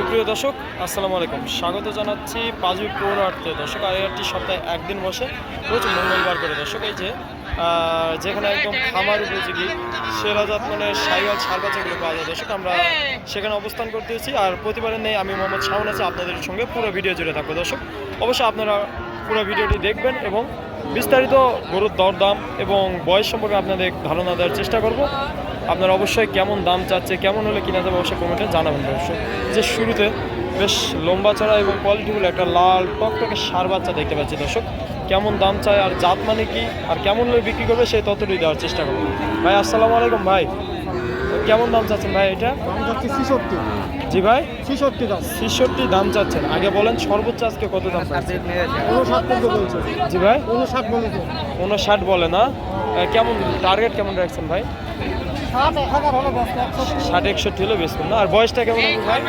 সুপ্রিয় দর্শক, আসসালামু আলাইকুম। স্বাগত জানাচ্ছি পাঁচবি পৌর আটতে দর্শক আর হাটটি সপ্তাহে একদিন বসে রোজ মঙ্গলবার করে। দর্শক, এই যে যেখানে একদম খামার উপযোগী সেরা সেরাজাত মানে সাইওয়াল সার বাচ্চাগুলো পাওয়া যায়। দর্শক, আমরা সেখানে অবস্থান করতেছি আর প্রতিবারের নেই, আমি মোহাম্মদ শাহুন আছি, আপনাদের সঙ্গে পুরো ভিডিও জুড়ে থাকব। দর্শক, অবশ্যই আপনারা পুরো ভিডিওটি দেখবেন এবং বিস্তারিত গরুর দরদাম এবং বয়স সম্পর্কে আপনাদের ধারণা দেওয়ার চেষ্টা করব। আপনারা অবশ্যই কেমন দাম চাচ্ছে কেমন হলে কিনা যাবে অবশ্যই কমেন্টে জানাবেন অবশ্যই যে শুরুতে বেশ লম্বা চড়া এবং কোয়ালিটিগুলো একটা লাল টকটকে সার বাচ্চা দেখতে পাচ্ছি দর্শক। কেমন দাম চায় আর জাত মানে কি আর কেমন হলে বিক্রি করবে সেই ততটুকু দেওয়ার চেষ্টা করব। ভাই আসসালামু আলাইকুম ভাই। কেমন দাম চাচ্ছেন ভাই এটা? দাম ছিষট্টি। জি ভাই। ছিষট্টি দাম। ছেষট্টি দাম চাচ্ছেন। আগে বলেন সর্বোচ্চ আজকে কত দাম পর্যন্ত বলছে জি ভাই। উনষাট বলে না? কেমন টার্গেট কেমন রাখছেন ভাই? ষাট একষট্টি হলে বেচবেন না? আর বয়সটা কেমন ভাই?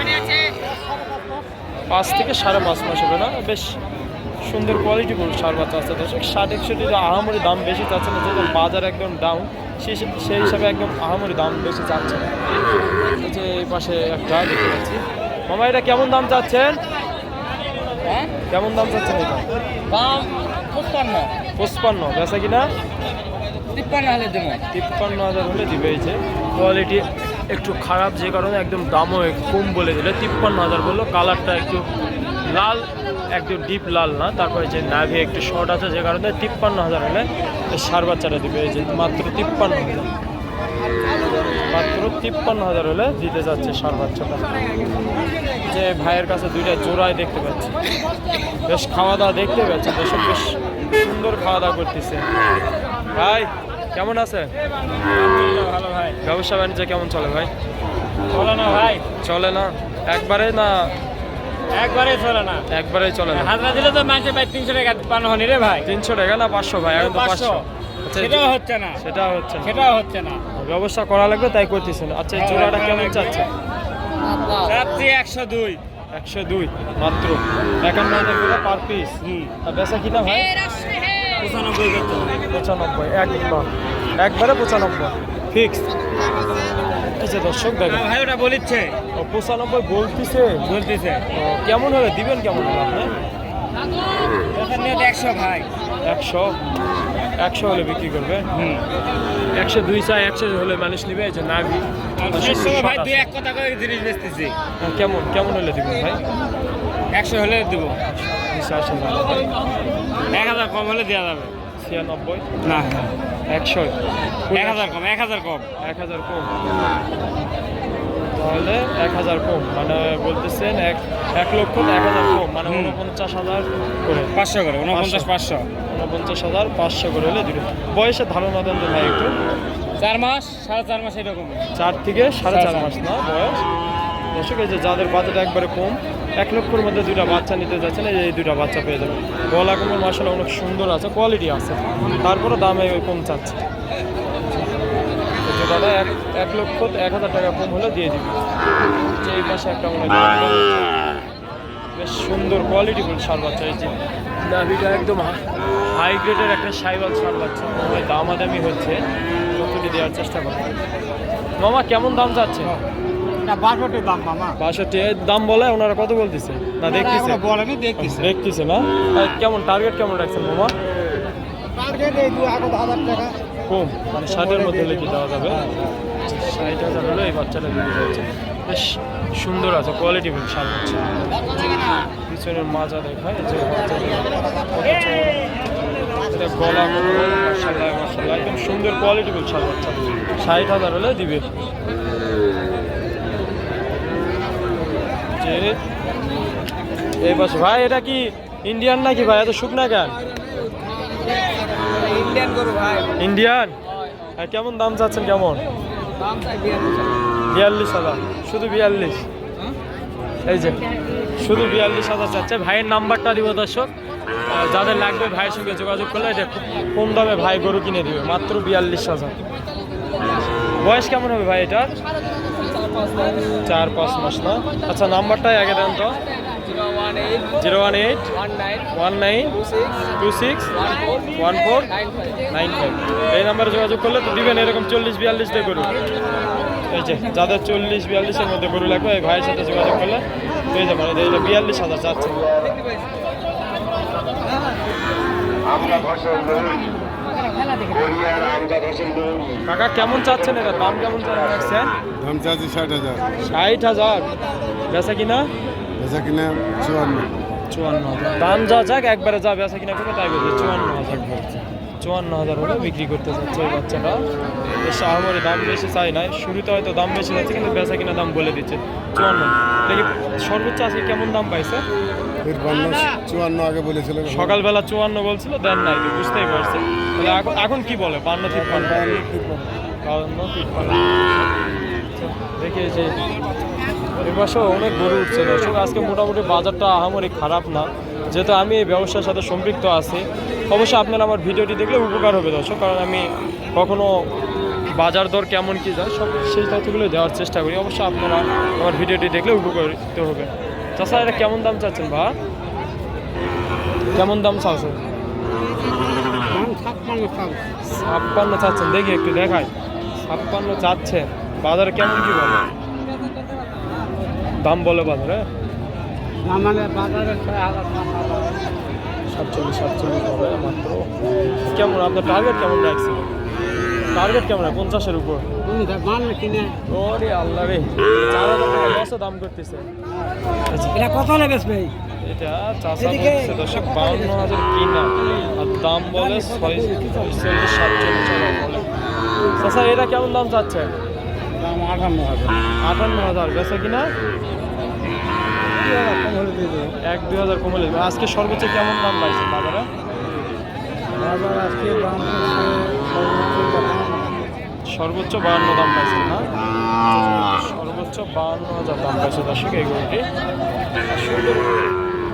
পাঁচ থেকে সাড়ে পাঁচ মাস হবে না? বেশ সুন্দর কোয়ালিটি বলুন সার বাচ্চা আছে। দর্শক ষাট একষট্টি আহামরি দাম বেশি চাচ্ছে না যেহেতু বাজার একদম ডাউন সেই সেই হিসাবে একদম আহামরি দাম বেশি চাচ্ছে না। যে এই পাশে একটা দেখতে পাচ্ছি। মামা এটা কেমন দাম চাচ্ছেন? কেমন দাম চাচ্ছেন এটা? দাম পঁচপান্ন। পঁচপান্ন বেচা কিনা? তিপ্পান্ন হাজার হলে দিবে এই যে। কোয়ালিটি একটু খারাপ, যে কারণে একদম দামও কম বলে দিলে। তিপ্পান্ন হাজার বলল কালারটা একটু লাল একটু ডিপ লাল না। তারপরে যে নাভি একটু শর্ট আছে, যে কারণে তিপ্পান্ন হাজার হলে সার বাচ্চাটা দিবে। এই যে মাত্র তিপ্পান্ন হাজার। মাত্র তিপ্পান্ন হাজার হলে দিতে যাচ্ছে সার বাচ্চাটা। যে ভাইয়ের কাছে দুইটা জোড়ায় দেখতে পাচ্ছি। বেশ খাওয়া দাওয়া দেখতে পাচ্ছি। দেশে বেশ সুন্দর খাওয়া দাওয়া করতেছে। ভাই কেমন আছে ভালো ভাই ব্যবসা বাণিজ্য কেমন চলে ভাই? চলে না ভাই। চলে না? একবারে না? একবারে চলে না। একবারেই চলে না? হাজরা দিলে তো ভাই তিনশো টাকা পানো হনি রে ভাই। তিনশো টাকা না পাঁচশো ভাই? এখন তো পাঁচশো। পাঁচশো। আচ্ছা সেটাও হচ্ছে না। সেটা হচ্ছে। সেটাও হচ্ছে না। ব্যবস্থা করা লাগবে তাই করতেছেন। আচ্ছা এই জোড়াটা কেমন চাচ্ছে? চাচ্ছি একশো দুই। একশো দুই মাত্র। একান্ন হাজার করে পার পিস বেচা কিনা ভাই? পঁচানব্বই হবে একবার একবারে পঁচানব্বই। ফিক্স এই যে দর্শক দেখেন। ভাই ওটা বলিচ্ছে। ও পঁচানব্বই বলতেছে। বলতেছে। কেমন হলে? দিবেন কেমন আপনি একশো ভাই। একশো? একশো হলে বিক্রি করবে? হুম। একশো দুই চাই একশো হলে মানুষ নিবে এই যে আর ভাই দুই এক কথা করে জিনিস বেচতেছি। কেমন কেমন হলে দিবেন ভাই? একশো হলে দেবো। এক হাজার কম হলে দেওয়া যাবে। ছিয়ানব্বই? না একশো? এক হাজার কম এক হাজার কম। এক হাজার কম। তাহলে এক হাজার কম মানে বলতেছেন এক এক লক্ষ এক হাজার কম মানে। উনপঞ্চাশ হাজার করে। পাঁচশো করে উনপঞ্চাশ পাঁচশো। উনপঞ্চাশ হাজার পাঁচশো করে হলে দিবে বয়সের ধারণা দেন ভাই একটু। চার মাস সাড়ে চার মাস এরকম চার থেকে সাড়ে চার। মাস না বয়স? দর্শক, এই যে যাদের বাজেট একবারে কম, এক লক্ষর মধ্যে দুইটা বাচ্চা নিতে যাচ্ছেন, এই দুইটা বাচ্চা পেয়ে যাবেন। গলা কোমর মাসালা অনেক সুন্দর আছে কোয়ালিটি আছে। তারপরে দামে কম চাচ্ছে। দাদা, এক এক লক্ষ এক হাজার টাকা কম হলে দিয়ে দিবি। এই পাশে একটা মনে বেশ সুন্দর কোয়ালিটি ফুল সার বাচ্চা, এই যে নাভিটা একদম হাই গ্রেডের একটা সাইবাল সার বাচ্চা। দামাদামি হচ্ছে কতটি দেওয়ার চেষ্টা করব মামা, কেমন দাম চাচ্ছে বাষট্টি এর দাম বলে ওনারা কত বলতেছে? না দেখতেছে। দেখতেছে। না? কেমন টার্গেট কেমন রাখছেন মামা? কম মানে ষাটের মধ্যে কি দেওয়া যাবে? ষাট হাজার হলে এই বাচ্চাটা বেশ সুন্দর আছে কোয়ালিটি ফুল সার বাচ্চা পিছনের মাজা দেখায় যে। এটা গলা মশলা মশলা একদম সুন্দর কোয়ালিটি ফুল সার বাচ্চা ষাট হাজার হলে দিবে যে এই বাস ভাই এটা কি ইন্ডিয়ান নাকি ভাই? এত শুকনা কেন? ইন্ডিয়ান ভাই। কেমন দাম চাচ্ছেন কেমন? বিয়াল্লিশ হাজার। শুধু বিয়াল্লিশ? এই যে শুধু বিয়াল্লিশ হাজার চাচ্ছে। ভাইয়ের নাম্বারটা দিব দর্শক। যাদের লাগবে ভাইয়ের সঙ্গে যোগাযোগ করলে এটা খুব কম দামে ভাই গরু কিনে দিবে। মাত্র বিয়াল্লিশ হাজার। বয়স কেমন হবে ভাই এটার? চার পাঁচ মাস না? আচ্ছা নাম্বারটাই আগে দেন তো। Zero one eight, one nine, two six one four, nine five. এই নাম্বারে যোগাযোগ করলে তো দিবেন, এরকম চল্লিশ বিয়াল্লিশ দিয়ে করুন এই যে, যাদের চল্লিশ বিয়াল্লিশের মধ্যে গরু লাগবে, এই ভাইয়ের সাথে যোগাযোগ করলে পেয়ে যাবেন। এই যে, বিয়াল্লিশ হাজার যাচ্ছে আমরা কাকা কেমন চাচ্ছেন এটা দাম কেমন চাচ্ছেন? দাম চাচ্ছি ষাট হাজার। ষাট হাজার। বেচা কিনা? বেচা কিনা চুয়ান্ন। চুয়ান্ন হাজার। দাম যা যাক একবারে যা বেচা কিনা করবে তাই বলছে চুয়ান্ন হাজার। চুয়ান্ন হাজার হলে বিক্রি করতে চাচ্ছে ওই বাচ্চাটা। বেশ আমার দাম বেশি চাই নাই। শুরুতে হয়তো দাম বেশি যাচ্ছে কিন্তু বেচা কিনা দাম বলে দিচ্ছে। চুয়ান্ন। দেখি সর্বোচ্চ আজকে কেমন দাম পাইছে? তিরপান্ন চুয়ান্ন আগে বলেছিল। সকালবেলা চুয়ান্ন বলছিল দেন নাই তো বুঝতেই পারছি। তাহলে এখন এখন কি বলে? বান্ন তিপ্পান্ন। বাউন্ন, তিপ্পান্ন। দেখি যে এ পাশেও অনেক গরু উঠছে। দর্শক আজকে মোটামুটি বাজারটা আহামরি খারাপ না। যেহেতু আমি এই ব্যবসার সাথে সম্পৃক্ত আছি অবশ্যই আপনারা আমার ভিডিওটি দেখলে উপকার হবে দর্শক কারণ আমি কখনো বাজার দর কেমন কী যায় সব সেই তথ্যগুলো দেওয়ার চেষ্টা করি। অবশ্যই আপনারা আমার ভিডিওটি দেখলে উপকারিত হবে তাছাড়া এটা কেমন দাম চাচ্ছেন বা কেমন দাম চাচ্ছেন? ছাপ্পান্ন চাচ্ছেন দেখি একটু দেখাই। ছাপ্পান্ন চাচ্ছে বাজারে কেমন কি বলে দাম বলে বাজারে মানে বাজারে সাতচল্লিশ সাতচল্লিশ বলে মাত্র। কেমন আপনার টার্গেট কেমন রাখছে টার্গেট কেমন পঞ্চাশের উপর। কিনে। ওরে আল্লাহ রে। চার হাজার টাকা লসে দাম করতেছে। আচ্ছা, এটা কত লেগে ভাই এটা চাষা বলছে দশক বাউন্ন হাজার কিনা। আর দাম বলে ছয় চল্লিশ সাতচল্লিশ হাজার বলে। চাষা এটা কেমন দাম চাচ্ছে? দাম আটান্ন হাজার। আটান্ন হাজার। বেচা কিনা? কম এক দুই হাজার কমলে যাবে। আজকে সর্বোচ্চ কেমন দাম পাইছে বাজারে? বাজার আজকে দাম সর্বোচ্চ বাহান্ন দাম পাইছে না? সর্বোচ্চ বাহান্ন হাজার দাম পাইছে দর্শক, এই গরুটি।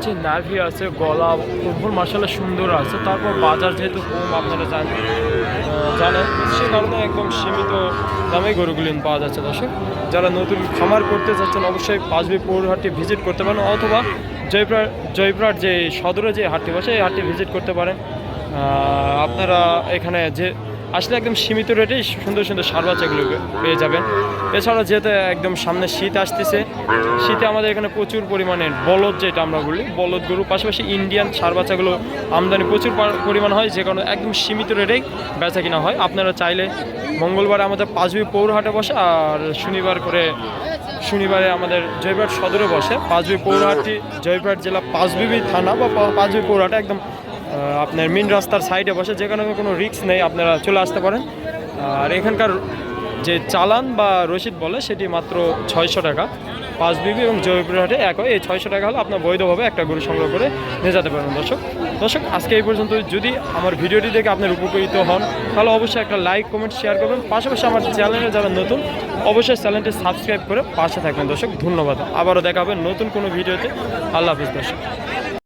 যে নাভি আছে, গলা উপর মার্শাল্লাহ সুন্দর আছে। তারপর বাজার যেহেতু কম, আপনারা জানেন জানেন, সে কারণে একদম সীমিত দামে গরুগুলি পাওয়া যাচ্ছে দর্শক। যারা নতুন খামার করতে চাচ্ছেন, অবশ্যই পাঁচবি পৌরহাটটি ভিজিট করতে পারেন, অথবা জয়প্রাট জয়প্রাট যে সদরে যে হাটটি বসে, এই হাটটি ভিজিট করতে পারেন। আপনারা এখানে যে আসলে একদম সীমিত রেটেই সুন্দর সুন্দর সার বাচ্চাগুলো পেয়ে যাবেন। এছাড়া যেহেতু একদম সামনে শীত আসতেছে, শীতে আমাদের এখানে প্রচুর পরিমাণে বলদ যেটা আমরা বলি, বলদ গরু, পাশাপাশি ইন্ডিয়ান সার বাচ্চাগুলো আমদানি প্রচুর পরিমাণ হয়, যে কারণে একদম সীমিত রেটেই বেচা কিনা হয়। আপনারা চাইলে মঙ্গলবার আমাদের পাঁচবি পৌরহাটে বসে আর শনিবার করে শনিবারে আমাদের জয়পুরহাট সদরে বসে। পাঁচবি পৌরহাটটি জয়পুরহাট জেলা পাঁচবিবি থানা বা পাঁচবি পৌরহাটে একদম আপনার মেন রাস্তার সাইডে বসে যেখানে কোনো রিস্ক নেই, আপনারা চলে আসতে পারেন। আর এখানকার যে চালান বা রসিদ বলে, সেটি মাত্র ছয়শো টাকা। পাঁচ বিবি এবং জয়পুরহাটে এক এই ছয়শো টাকা হলে আপনার বৈধভাবে একটা গরু সংগ্রহ করে নিয়ে যেতে পারেন দর্শক। দর্শক, আজকে এই পর্যন্ত যদি আমার ভিডিওটি দেখে আপনার উপকৃত হন, তাহলে অবশ্যই একটা লাইক কমেন্ট শেয়ার করবেন। পাশাপাশি আমার চ্যানেলে যারা নতুন, অবশ্যই চ্যানেলটি সাবস্ক্রাইব করে পাশে থাকবেন দর্শক। ধন্যবাদ। আবারও দেখা হবে নতুন কোনো ভিডিওতে। আল্লাহ হাফিজ দর্শক।